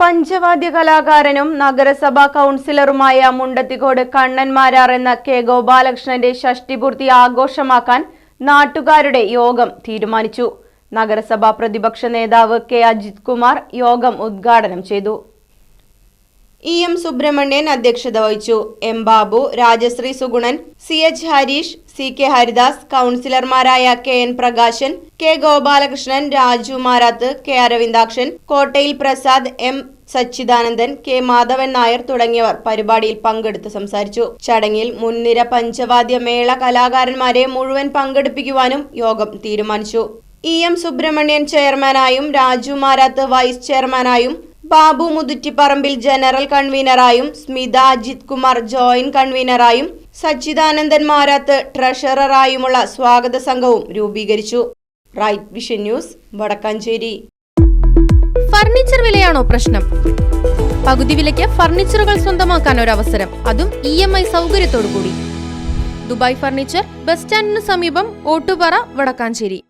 പഞ്ചവാദ്യ കലാകാരനും നഗരസഭാ കൗൺസിലറുമായ മുണ്ടത്തിക്കോട് കണ്ണന്മാരാർ എന്ന കെ ഗോപാലകൃഷ്ണന്റെ ഷഷ്ടിപൂർത്തി ആഘോഷമാക്കാൻ നാട്ടുകാരുടെ യോഗം തീരുമാനിച്ചു. നഗരസഭാ പ്രതിപക്ഷ നേതാവ് കെ അജിത് കുമാർ യോഗം ഉദ്ഘാടനം ചെയ്തു. ഇ എം സുബ്രഹ്മണ്യൻ അധ്യക്ഷത വഹിച്ചു. M Babu Rajasree Sugunan C H Harish C K Haridas കൗൺസിലർമാരായ K N Prakashan K Gopalakrishnan Raju Marath K Aravindakshan Kottayil Prasad M Sachidanandan K Madhavan Nair തുടങ്ങിയവർ പരിപാടിയിൽ പങ്കെടുത്ത് സംസാരിച്ചു. ചടങ്ങിൽ മുൻനിര പഞ്ചവാദ്യ മേള കലാകാരന്മാരെ മുഴുവൻ പങ്കെടുപ്പിക്കുവാനും യോഗം തീരുമാനിച്ചു. ഇ എം സുബ്രഹ്മണ്യൻ ചെയർമാനായും രാജു മാരാത്ത് വൈസ് ചെയർമാനായും ബാബു മുതുറ്റിപ്പറമ്പിൽ ജനറൽ കൺവീനറായും സ്മിത അജിത് കുമാർ ജോയിന്റ് കൺവീനറായും സച്ചിദാനന്ദൻ മാരാത്ത് ട്രഷററായുമുള്ള സ്വാഗത സംഘവും രൂപീകരിച്ചു. Right vision news Vadakkanchery. Furniture വിലയാണോ പ്രശ്നം? പകുതി വിലയ്ക്ക് ഫർണിച്ചറുകൾ സ്വന്തമാക്കാൻ ഒരു അവസരം അതും ഇ എം ഐ സൗകര്യത്തോടു കൂടി ദുബായ് ഫർണിച്ചർ ബസ് സ്റ്റാൻഡിന് സമീപം ഓട്ടുപാറ വടക്കാഞ്ചേരി.